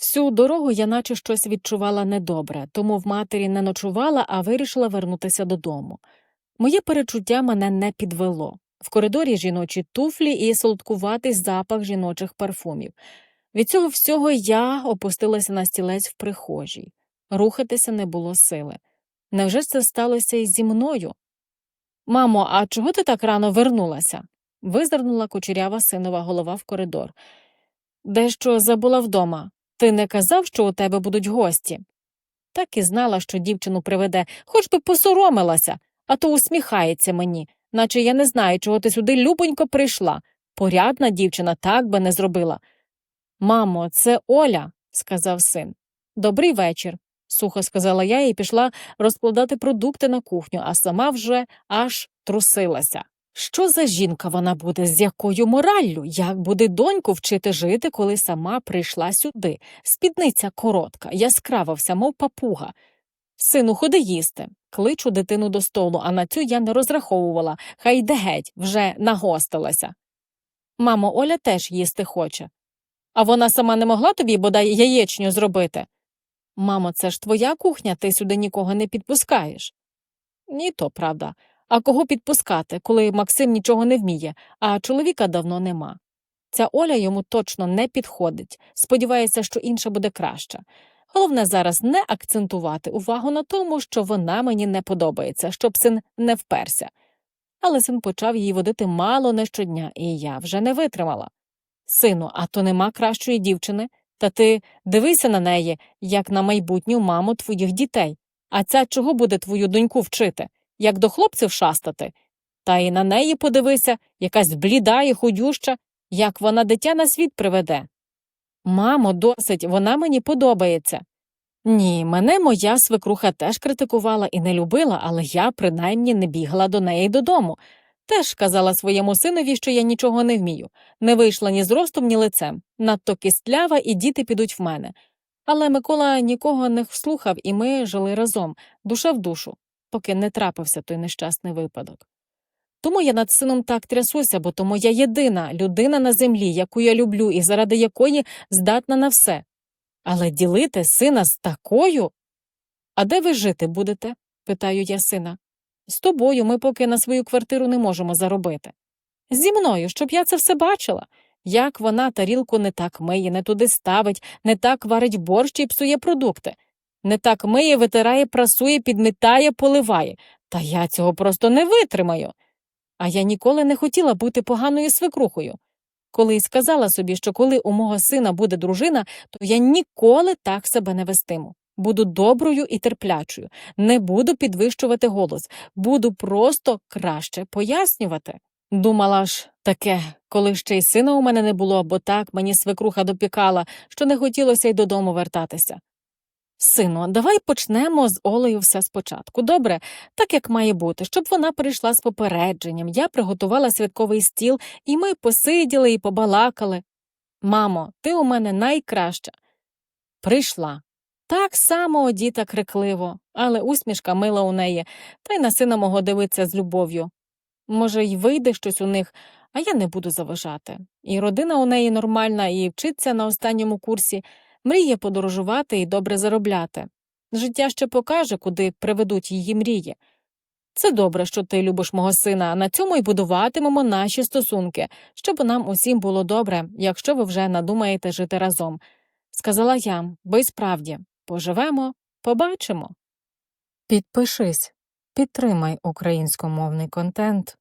Всю дорогу я наче щось відчувала недобре, тому в матері не ночувала, а вирішила вернутися додому. Моє перечуття мене не підвело. В коридорі жіночі туфлі і солодкуватий запах жіночих парфумів. Від цього всього я опустилася на стілець в прихожій. Рухатися не було сили. Невже це сталося і зі мною? Мамо, а чого ти так рано вернулася? визирнула кучерява синова голова в коридор. Дещо забула вдома. Ти не казав, що у тебе будуть гості? Так і знала, що дівчину приведе, хоч би посоромилася, а то усміхається мені, наче я не знаю, чого ти сюди любонько прийшла. Порядна дівчина так би не зробила. Мамо, це Оля, сказав син. Добрий вечір, сухо сказала я і пішла розкладати продукти на кухню, а сама вже аж трусилася. Що за жінка вона буде, з якою мораллю? Як буде доньку вчити жити, коли сама прийшла сюди? Спідниця коротка, яскрава вся, мов папуга. Сину, ходи їсти. Кличу дитину до столу, а на цю я не розраховувала. Хай йде геть, вже нагостилася. Мамо, Оля теж їсти хоче. А вона сама не могла тобі бодай яєчню зробити. Мамо, це ж твоя кухня, ти сюди нікого не підпускаєш. Ні, то правда. А кого підпускати, коли Максим нічого не вміє, а чоловіка давно нема. Ця Оля йому точно не підходить, сподівається, що інша буде краща. Головне зараз не акцентувати увагу на тому, що вона мені не подобається, щоб син не вперся. Але син почав її водити мало не щодня, і я вже не витримала. Сину, а то нема кращої дівчини, та ти дивися на неї, як на майбутню маму твоїх дітей. А ця чого буде твою доньку вчити? Як до хлопців шастати? Та й на неї подивися, якась бліда і худюща, як вона дитя на світ приведе. Мамо, досить, вона мені подобається. Ні, мене моя свекруха теж критикувала і не любила, але я принаймні не бігла до неї додому. Теж казала своєму синові, що я нічого не вмію, не вийшла ні з ростом, ні лицем, надто кістлява, і діти підуть в мене. Але Микола нікого не слухав, і ми жили разом, душа в душу, поки не трапився той нещасний випадок. Тому я над сином так трясуся, бо то моя єдина людина на землі, яку я люблю і заради якої здатна на все. Але ділити сина з такою. А де ви жити будете? питаю я сина. З тобою ми поки на свою квартиру не можемо заробити. Зі мною, щоб я це все бачила. Як вона тарілку не так миє, не туди ставить, не так варить борщ і псує продукти, не так миє, витирає, прасує, підмітає, поливає. Та я цього просто не витримаю. А я ніколи не хотіла бути поганою свекрухою. Коли й сказала собі, що коли у мого сина буде дружина, то я ніколи так себе не вестиму. Буду доброю і терплячою, не буду підвищувати голос, буду просто краще пояснювати. Думала ж таке, коли ще й сина у мене не було, бо так мені свекруха допікала, що не хотілося й додому вертатися. Сину, давай почнемо з Олею все спочатку. Добре, так як має бути, щоб вона прийшла з попередженням. Я приготувала святковий стіл, і ми посиділи і побалакали. Мамо, ти у мене найкраща. Прийшла. Так само одіта крикливо, але усмішка мила у неї, та й на сина мого дивиться з любов'ю. Може, й вийде щось у них, а я не буду заважати. І родина у неї нормальна, і вчиться на останньому курсі, мріє подорожувати і добре заробляти. Життя ще покаже, куди приведуть її мрії. Це добре, що ти любиш мого сина, на цьому й будуватимемо наші стосунки, щоб нам усім було добре, якщо ви вже надумаєте жити разом. Сказала я, бо й справді поживемо, побачимо. Підпишись, підтримай українськомовний контент.